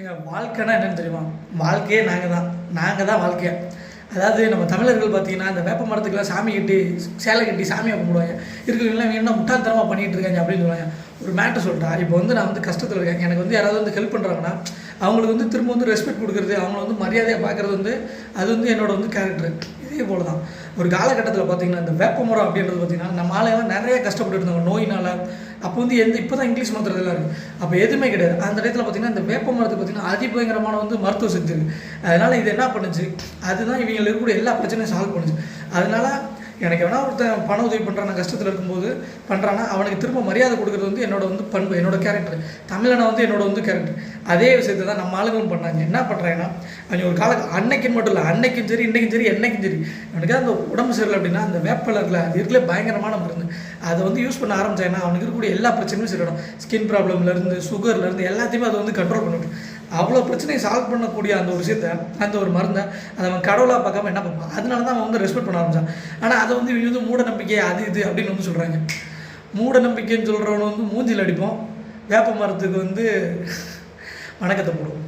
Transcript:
எங்கள் வாழ்க்கைனா என்னென்னு தெரியுமா? வாழ்க்கையே நாங்கள் தான். நாங்கள் தான் வாழ்க்கையா அதாவது நம்ம தமிழர்கள் பார்த்தீங்கன்னா இந்த வேப்ப மரத்துக்குலாம் சாமி கட்டி சேலை கட்டி சாமியை கும்பிடுவாங்க. இருக்கிறவங்களாம் என்ன முட்டாள்தனமாக பண்ணிகிட்டு இருக்காங்க அப்படின்னு சொல்லுவாங்க. ஒரு மேட்டர் சொல்கிறேன் இப்போ வந்து நான் வந்து கஷ்டத்தில் இருக்கேன். எனக்கு வந்து யாராவது வந்து ஹெல்ப் பண்ணுறாங்கன்னா அவங்களுக்கு வந்து திரும்ப வந்து ரெஸ்பெக்ட் கொடுக்குறது அவங்கள வந்து மரியாதையாக பார்க்குறது வந்து அது வந்து என்னோட வந்து கேரக்டர் இதே போல தான் ஒரு காலகட்டத்தில் பார்த்தீங்கன்னா இந்த வேப்ப மரம் அப்படின்றது பார்த்தீங்கன்னா நம்ம ஆளுங்க நிறைய கஷ்டப்பட்டு இருந்தாங்க. நோயினால் அப்போ வந்து எந்த இப்போ தான் இங்கிலீஷ் மருத்துவம் எல்லாம் இருக்குது அப்போ எதுவுமே கிடையாது. அந்த இடத்துல பார்த்தீங்கன்னா இந்த வேப்ப மரத்துக்கு பார்த்தீங்கன்னா அதிபயங்கரமான வந்து மருத்துவ சக்தி இருக்குது அதனால் இது என்ன பண்ணுச்சு? அதுதான் இவங்களுக்கு இருக்கக்கூடிய எல்லா பிரச்சனையும் சால்வ் பண்ணுச்சு. அதனால் எனக்கு வேணா ஒருத்தன் பண உதவி பண்ணுறான் நான் கஷ்டத்தில் இருக்கும்போது பண்ணுறான்னா அவனுக்கு திரும்ப மரியாதை கொடுக்குறது வந்து என்னோட வந்து பண்பு என்னோட கேரக்டர் தமிழனை வந்து என்னோட வந்து கேரக்டர் அதே விஷயத்தை தான் நம்ம ஆளுங்களும் பண்ணாங்க என்ன பண்ணுறாங்கன்னா அவங்க ஒரு கால அன்னைக்குன்னு மட்டும் இல்லை அன்னைக்கும் சரி இன்னைக்கும் சரி என்னைக்கும் சரி அவனுக்கு அந்த உடம்பு சரியில்லை அப்படின்னா அந்த வேப்பலரில் அது இருக்கலே பயங்கரமான மருந்து. அதை வந்து யூஸ் பண்ண ஆரம்பிச்சாங்கன்னா அவனுக்கு இருக்கக்கூடிய எல்லா பிரச்சனையும் சரியிடும் ஸ்கின் ப்ராப்ளம்லேருந்து சுகர்லேருந்து எல்லாத்தையுமே அதை வந்து கண்ட்ரோல் பண்ணிவிடும். அவ்வளோ பிரச்சனையை சால்வ் பண்ணக்கூடிய அந்த ஒரு விஷயத்த அந்த ஒரு மருந்தை அதை அவன் கடவுளாக பார்க்காம என்ன பார்ப்பான் அதனால தான் அவன் வந்து ரெஸ்பெக்ட் பண்ண ஆரம்பிச்சான். ஆனால் அதை வந்து இவங்க வந்து மூட நம்பிக்கை அது இது அப்படின்னு வந்து சொல்கிறாங்க மூட நம்பிக்கைன்னு சொல்கிறவன வந்து மூஞ்சில் அடிப்போம். வேப்ப மரத்துக்கு வந்து வணக்கத்தை போடுவோம்.